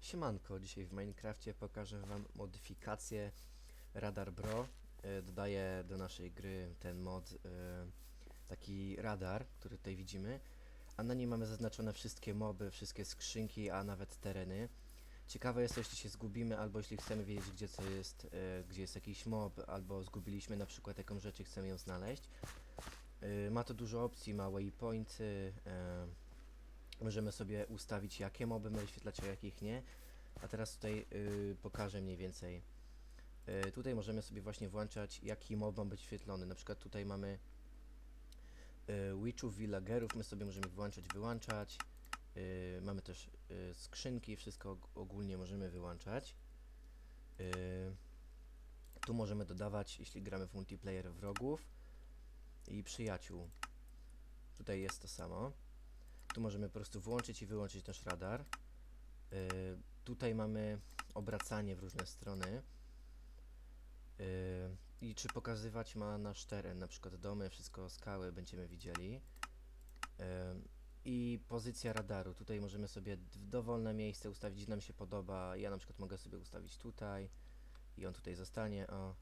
Siemanko, dzisiaj w Minecrafcie pokażę wam modyfikację Radar Bro. E, Dodaję do naszej gry ten mod, e, taki radar, który tutaj widzimy, a na nim mamy zaznaczone wszystkie moby, wszystkie skrzynki, a nawet tereny. Ciekawe jest jeśli się zgubimy, albo jeśli chcemy wiedzieć, gdzie co jest, e, gdzie jest jakiś mob, albo zgubiliśmy na przykład jakąś rzecz i chcemy ją znaleźć. E, Ma to dużo opcji, ma waypointy, e, możemy sobie ustawić, jakie moby ma wyświetlać, a jakich nie. A teraz tutaj y, pokażę mniej więcej. Y, tutaj możemy sobie właśnie włączać, jaki mob ma być świetlony. Na przykład tutaj mamy y, Witchów, Villagerów, my sobie możemy włączać, wyłączać. Y, mamy też y, skrzynki, wszystko og- ogólnie możemy wyłączać. Y, tu możemy dodawać, jeśli gramy w multiplayer, wrogów i przyjaciół. Tutaj jest to samo. Tu możemy po prostu włączyć i wyłączyć nasz radar. Y, tutaj mamy obracanie w różne strony. Y, I czy pokazywać ma nasz teren, na przykład domy, wszystko, skały będziemy widzieli. Y, I pozycja radaru. Tutaj możemy sobie dowolne miejsce ustawić, nam się podoba. Ja na przykład mogę sobie ustawić tutaj i on tutaj zostanie. O.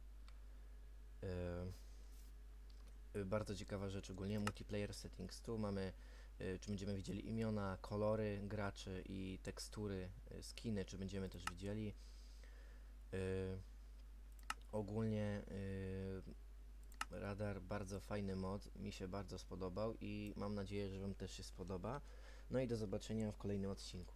Y, y, bardzo ciekawa rzecz ogólnie. Multiplayer settings. Tu mamy y, czy będziemy widzieli imiona, kolory graczy i tekstury, y, skiny, czy będziemy też widzieli. Y, ogólnie y, Radar bardzo fajny mod, mi się bardzo spodobał i mam nadzieję, że Wam też się spodoba. No i do zobaczenia w kolejnym odcinku.